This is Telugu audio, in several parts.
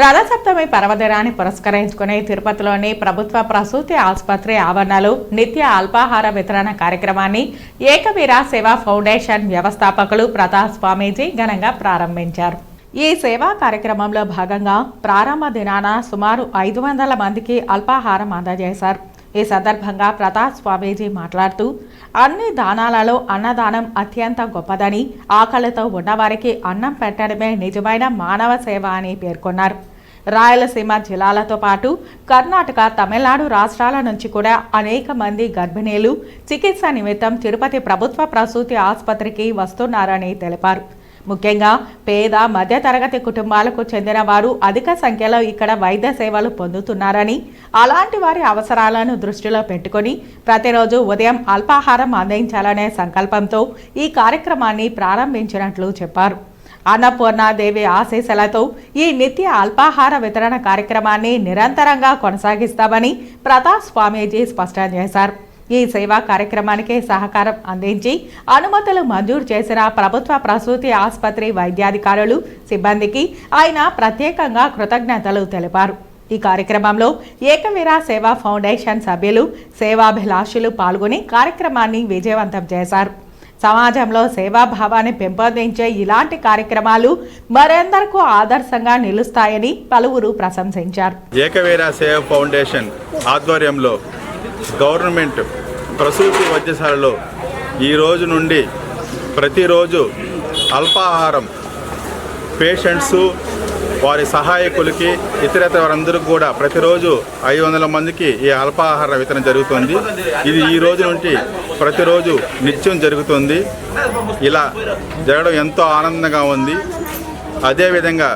రథసప్తమి పర్వదినాన్ని పురస్కరించుకుని తిరుపతిలోని ప్రభుత్వ ప్రసూతి ఆసుపత్రి ఆవరణలు నిత్య అల్పాహార వితరణ కార్యక్రమాన్ని ఏకవీర సేవా ఫౌండేషన్ వ్యవస్థాపకులు ప్రతాప్ స్వామీజీ ఘనంగా ప్రారంభించారు. ఈ సేవా కార్యక్రమంలో భాగంగా ప్రారంభ దినాన సుమారు ఐదు వందల మందికి అల్పాహారం అందజేశారు. ఈ సందర్భంగా ప్రతాప్ స్వామీజీ మాట్లాడుతూ అన్ని దానాలలో అన్నదానం అత్యంత గొప్పదని ఆకలితో ఉన్నవారికి అన్నం పెట్టడమే నిజమైన మానవ సేవ అని పేర్కొన్నారు. రాయలసీమ జిల్లాలతో పాటు కర్ణాటక తమిళనాడు రాష్ట్రాల నుంచి కూడా అనేక మంది గర్భిణీలు చికిత్స నిమిత్తం తిరుపతి ప్రభుత్వ ప్రసూతి ఆసుపత్రికి వస్తున్నారని తెలిపారు. ముఖ్యంగా పేద మధ్యతరగతి కుటుంబాలకు చెందిన వారు అధిక సంఖ్యలో ఇక్కడ వైద్య సేవలు పొందుతున్నారని అలాంటి వారి అవసరాలను దృష్టిలో పెట్టుకొని ప్రతిరోజు ఉదయం అల్పాహారం అందించాలనే సంకల్పంతో ఈ కార్యక్రమాన్ని ప్రారంభించినట్లు చెప్పారు. అన్నపూర్ణాదేవి ఆశీస్సులతో ఈ నిత్య అల్పాహార వితరణ కార్యక్రమాన్ని నిరంతరంగా కొనసాగిస్తామని ప్రతాప్ స్వామీజీ స్పష్టం చేశారు. ఈ సేవా కార్యక్రమానికి సహకారం అందించి అనుమతులు మంజూరు చేసిన ప్రభుత్వ ప్రసూతి ఆసుపత్రి వైద్యాధికారులు సిబ్బందికి ఆయన ప్రత్యేకంగా కృతజ్ఞతలు తెలిపారు. ఈ కార్యక్రమంలో ఏకవీర సేవా ఫౌండేషన్ సభ్యులు సేవాభిలాషులు పాల్గొని కార్యక్రమాన్ని విజయవంతం చేశారు. సమాజంలో సేవాభావాన్ని పెంపొందించే ఇలాంటి కార్యక్రమాలు మరెందరికూ ఆదర్శంగా నిలుస్తాయని పలువురు ప్రశంసించారు. ఏకవీర సేవ ఫౌండేషన్ ఆధ్వర్యంలో గవర్నమెంట్ ప్రసూతి వైద్యశాలలో ఈ రోజు నుండి ప్రతిరోజు అల్పాహారం పేషెంట్స్ వారి సహాయకులకి ఇతరత వారందరికీ కూడా ప్రతిరోజు ఐదు వందల మందికి ఈ అల్పాహార వితరణ జరుగుతుంది. ఇది ఈ రోజు నుండి ప్రతిరోజు నిత్యం జరుగుతుంది. ఇలా జరగడం ఎంతో ఆనందంగా ఉంది. అదేవిధంగా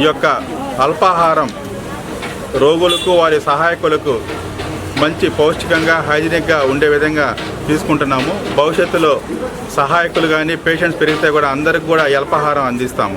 ఈ యొక్క అల్పాహారం రోగులకు వారి సహాయకులకు మంచి పౌష్టికంగా హైజీనిక్గా ఉండే విధంగా తీసుకుంటున్నాము. భవిష్యత్తులో సహాయకులు కానీ పేషెంట్స్ పెరిగితే కూడా అందరికి కూడా అల్పాహారం అందిస్తాము.